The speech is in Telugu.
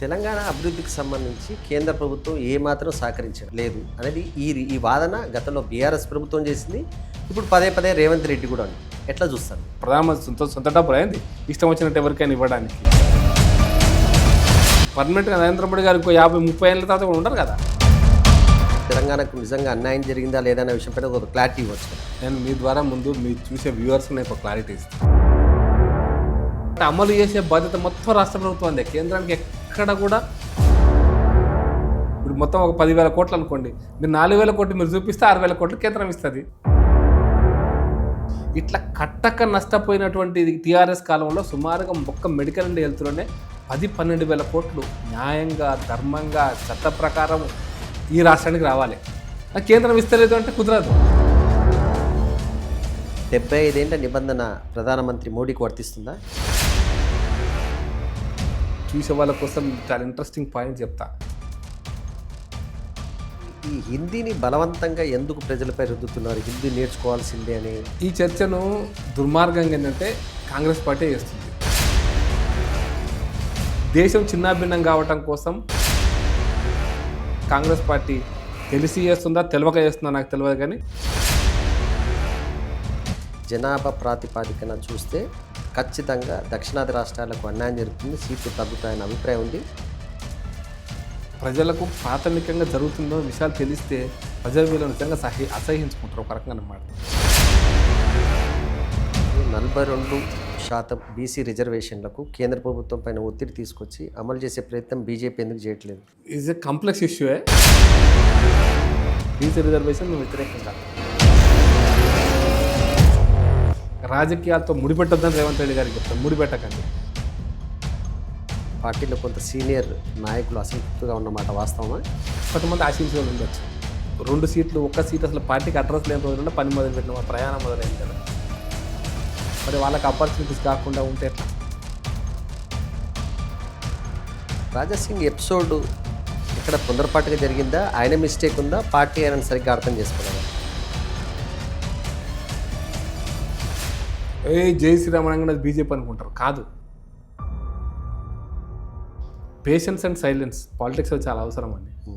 తెలంగాణ అభివృద్ధికి సంబంధించి కేంద్ర ప్రభుత్వం ఏమాత్రం సహకరించడం లేదు. అనేది ఈ ఈ వాదన గతంలో బీఆర్ఎస్ ప్రభుత్వం చేసింది. ఇప్పుడు పదే పదే రేవంత్ రెడ్డి కూడా ఉంది. ఎట్లా చూస్తారు? ప్రధానమంత్రి సొంత సొంత డబ్బులు అయింది. ఇష్టం వచ్చినట్టు ఎవరికైనా ఇవ్వడానికి. పర్మనెంట్గా నరేంద్ర మోడీ గారు ఇంకో యాభై ముప్పై ఏళ్ళ తర్వాత కూడా ఉండరు కదా. తెలంగాణకు నిజంగా అన్యాయం జరిగిందా లేదా అనే విషయం పైన ఒక క్లారిటీ ఇవ్వచ్చు. నేను మీ ద్వారా ముందు మీరు చూసే వ్యూవర్స్ నేను ఒక క్లారిటీ ఇస్తాను. అమలు చేసే బాధ్యత మొత్తం రాష్ట్ర ప్రభుత్వం కేంద్రానికి ఎక్కడ కూడా ఇప్పుడు మొత్తం ఒక పదివేల కోట్లు అనుకోండి. మీరు నాలుగు వేల కోట్లు మీరు చూపిస్తే ఆరు వేల కోట్లు కేంద్రం ఇస్తుంది. ఇట్లా కట్టక నష్టపోయినటువంటి టీఆర్ఎస్ కాలంలో సుమారుగా ఒక్క మెడికల్ అండ్ హెల్త్లోనే పది పన్నెండు వేల కోట్లు న్యాయంగా ధర్మంగా చట్ట ప్రకారం ఈ రాష్ట్రానికి రావాలి. కేంద్రం ఇస్తలేదు అంటే కుదరదు. డెబ్బై ఐదేళ్ళ నిబంధన ప్రధానమంత్రి మోడీకి వర్తిస్తుందా? చూసే వాళ్ళ కోసం చాలా ఇంట్రెస్టింగ్ పాయింట్ చెప్తా. ఈ హిందీని బలవంతంగా ఎందుకు ప్రజలపై రుద్దుతున్నారు? హిందీ నేర్చుకోవాల్సిందే అని. ఈ చర్చను దుర్మార్గంగా ఏంటంటే కాంగ్రెస్ పార్టీ చేస్తుంది. దేశం చిన్నాభిన్నం కావటం కోసం కాంగ్రెస్ పార్టీ తెలిసి చేస్తుందా తెలియక చేస్తుందా నాకు తెలియదు కానీ జనాభా ప్రాతిపాదికన చూస్తే ఖచ్చితంగా దక్షిణాది రాష్ట్రాలకు అన్యాయం జరుగుతుంది. సీట్లు తగ్గుతాయన్న అభిప్రాయం ఉంది. ప్రజలకు ప్రాథమికంగా జరుగుతుందో విషయాలు తెలిస్తే ప్రజలు వీళ్ళు నిజంగా సహి అసహించుకుంటారు ఒక రకంగా అన్నమాట నలభై రెండు శాతం బీసీ రిజర్వేషన్లకు కేంద్ర ప్రభుత్వం పైన ఒత్తిడి తీసుకొచ్చి అమలు చేసే ప్రయత్నం బీజేపీ ఎందుకు చేయట్లేదు? ఎ కాంప్లెక్స్ ఇష్యూయే బీసీ రిజర్వేషన్ మేము రాజకీయాలతో ముడిపెట్టొద్దని రేవంత్ రెడ్డి గారికి చెప్తాను. ముడిపెట్టకండి. పార్టీలో కొంత సీనియర్ నాయకులు అసంతృప్తిగా ఉన్నమాట వాస్తవమా? కొంతమంది ఆశించే వాళ్ళు ఉండొచ్చు. రెండు సీట్లు ఒక్క సీట్ అసలు పార్టీకి అడ్రస్ లేని రోజుల్లో పని మొదలు పెట్టిన ప్రయాణం మొదలైంది కదా. మరి వాళ్ళకి ఆపర్చునిటీస్ కాకుండా ఉంటే ఎట్లా? రాజాసింగ్ ఎపిసోడ్ ఇక్కడ తొందరపాటుగా జరిగిందా? ఆయన మిస్టేక్ ఉందా? పార్టీ ఆయన సరిగ్గా అర్థం చేసుకోలేదా? ఏ జై శ్రీరామ్ అనగానే అది బీజేపీ అనుకుంటారు. కాదు. పేషెన్స్ అండ్ సైలెన్స్ పాలిటిక్స్లో చాలా అవసరం అండి.